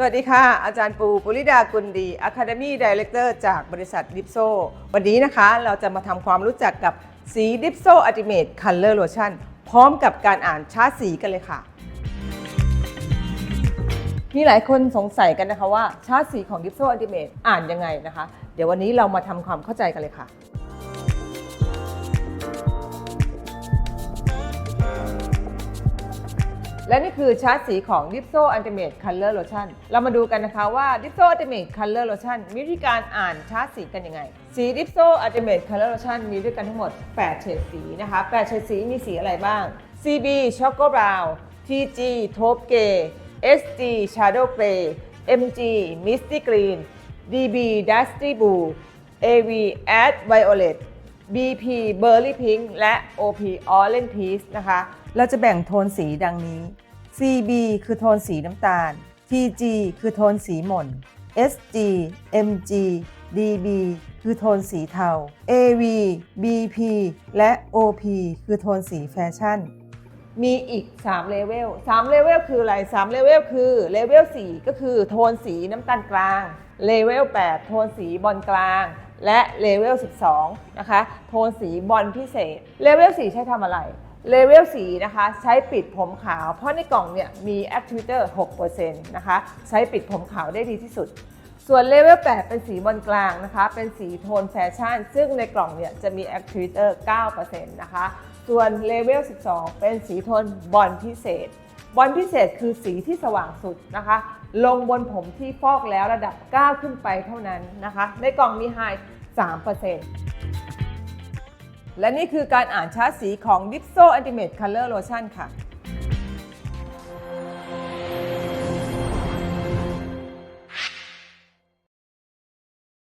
สวัสดีค่ะ อาจารย์ปูปุริดากุลดี Academy Director จากบริษัทดิฟโซ วันนี้นะคะเราจะมาทำความรู้จักกับสีดิฟโซ Ultimate Color Lotion พร้อมกับการอ่านชาร์ตสีกันเลยค่ะ มีหลายคนสงสัยกันนะคะว่าชาร์ตสีของดิฟโซ Ultimate อ่านยังไงนะคะ เดี๋ยววันนี้เรามาทำความเข้าใจกันเลยค่ะ และนี่คือชาร์ตสีของ Dipso Ultimate Color Lotion เรามาดูกันนะคะว่า Dipso Ultimate Color Lotion มีวิธีการอ่านชาร์ตสีกันยังไง สี Dipso Ultimate Color Lotion มีด้วยกันทั้งหมด 8 เฉดสีนะคะ 8 เฉดสีมีสีอะไรบ้าง CB Choco Brown TG Taupe Gray SG Shadow Gray MG Misty Green DB Dusty Blue AV Add Violet BP Berry Pink และ OP Orange Peach นะคะ เราจะแบ่งโทนสีดังนี้ CB คือโทนสีน้ำตาล TG คือโทนสีหม่น SG MG DB คือโทนสีเทา AV BP และ OP คือโทนสีแฟชั่น มีอีก3เลเวล3เลเวลคืออะไร3เลเวลคือเลเวล4ก็คือโทนสีน้ำตาลกลาง เลเวล8โทนสีบอลกลาง และเลเวล 12 นะคะ โทนสีบอลพิเศษ เลเวล 4 ใช้ทำอะไร เลเวล 4 นะคะ ใช้ปิดผมขาว เพราะในกล่องเนี่ยมี Activator 6%นะคะ ใช้ปิดผมขาวได้ดีที่สุด ส่วนเลเวล 8 เป็นสีบอลกลางนะคะ เป็นสีโทนแฟชั่น ซึ่งในกล่องเนี่ยจะมี Activator 9%นะคะ ส่วนเลเวล 12 เป็นสีโทนบอลพิเศษ บอลพิเศษคือสีที่สว่างสุดนะคะ ลงบนผมที่ฟอกแล้วระดับ 9 ขึ้นไปเท่านั้นนะคะ ในกล่องมีไฮ3%และนี่คือการอ่านชาร์ตสีของ Dipso Ultimate Color Lotion ค่ะ